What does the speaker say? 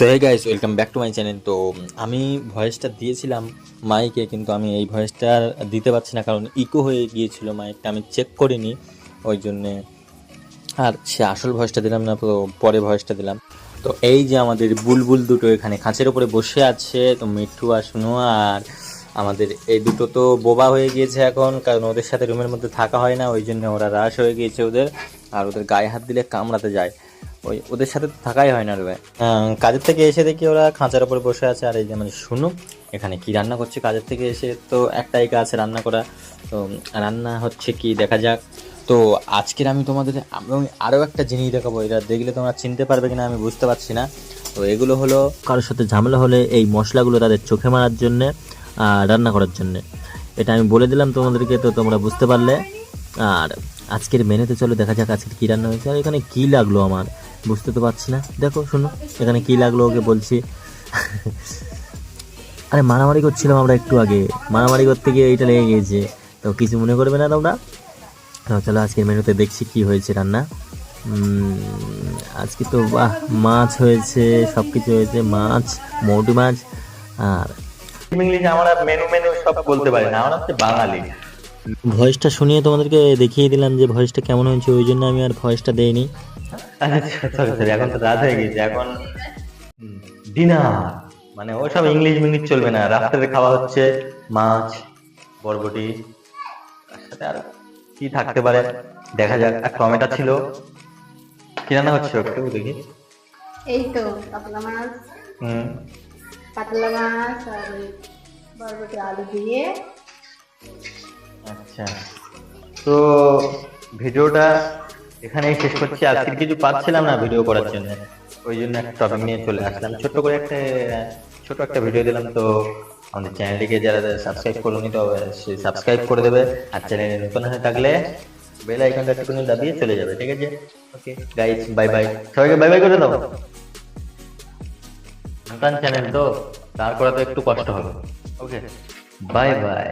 So hey guys welcome back to my channel তো আমি ভয়েসটা দিয়েছিলাম মাইকে, কিন্তু আমি এই ভয়েসটা দিতে পারছি না, কারণ ইকো হয়ে গিয়েছিল মাইকটা, আমি চেক করিনি, ওই জন্যে আর সে আসল ভয়েসটা দিলাম না, তো পরে ভয়েসটা দিলাম। তো এই যে আমাদের বুলবুল দুটো এখানে খাঁচের ওপরে বসে আছে, তো মিঠু আর শুনো আর আমাদের এই দুটো তো বোবা হয়ে গিয়েছে এখন, কারণ ওদের সাথে রুমের মধ্যে থাকা হয় না, ওই জন্য ওরা রাশ হয়ে গিয়েছে ওদের, আর ওদের গায়ে হাত দিলে কামড়াতে যায়। ওই ওদের সাথে থাকাই হয় না রে ভাই। কাজের থেকে এসে দেখি ওরা খাঁচার উপরে বসে আছে। আর এই যে মানে শুনো, এখানে কি রান্না করছে? কাজের থেকে এসে তো একটাই কাজ, রান্না করা। তো রান্না হচ্ছে কি, দেখা যাক। তো আজকের আমি তোমাদের আমি আরও একটা জিনিস দেখাবো, এটা দেখলে তোমরা চিনতে পারবে কিনা আমি বুঝতে পারছি না। তো এগুলো হলো কারোর সাথে ঝামেলা হলে এই মশলাগুলো তাদের চোখে মারার জন্যে রান্না করার জন্যে। এটা আমি বলে দিলাম তোমাদেরকে, তো তোমরা বুঝতে পারলে। আর আজকের মেনুতে চলো, দেখা যাক আজকের কী রান্না হয়েছে, আর এখানে কী লাগল আমার। বুঝতে তো পারছি না। দেখো শোনো এখানে কী লাগল ওকে বলছি। আরে মারামারি করছিলাম আমরা একটু আগে। মারামারি করতে গিয়ে এইটা লেগে গিয়েছে। তো কিছু মনে করবে না তোমরা? তো চলো আজকের মেনুতে দেখছি কি হয়েছে রান্না। আজকে তো বাহ মাছ হয়েছে সব কিছু হয়েছে মাছ মৌটি মাছ আর ইংলিশ আমরা মেনু মেনু সব বলতে পারি না আমরা হচ্ছে বাঙালি। ভয়েসটা শুনিয়ে তোমাদেরকে দেখিয়ে দিলাম যে ভয়েসটা কেমন হয়েছে ওই জন্য আমি আর ভয়েসটা দেইনি। সরি সরি এখন তো রাত হয়ে গেছে এখন ডিনার মানে ওসব ইংলিশ মিংলিশ চলবে না রাত্রে খাওয়া হচ্ছে মাছ বরবটি তার সাথে আর কি থাকতে পারে দেখা যাক আর টমেটো ছিল। কি রান্না হচ্ছে একটু দেখি। এই তো পাতলা মাছ হুম। পাতলা মাছ আর বরবটি আলু দিয়ে। আচ্ছা। তো ভিডিওটা এখানেই শেষ করছি। আজকে কিছু পাচ্ছিলাম না ভিডিও করার জন্য। ওই জন্য একটা টপিক নিয়ে চলে আসলাম। ছোট্ট করে একটা ছোট একটা ভিডিও দিলাম। তো আমাদের চ্যানেলটিকে যারা সাবস্ক্রাইব করুনি, তো সে সাবস্ক্রাইব করে দেবে। আর চ্যানেলে নতুন হয়ে থাকলে বেল আইকনটা একটুখানি দাবিয়ে চলে যাবে। ঠিক আছে? ওকে গাইস বাই বাই সবাইকে বাই বাই করে দাও। নতুন চ্যানেল তো তার করা তো একটু কষ্ট হবে। Okay bye bye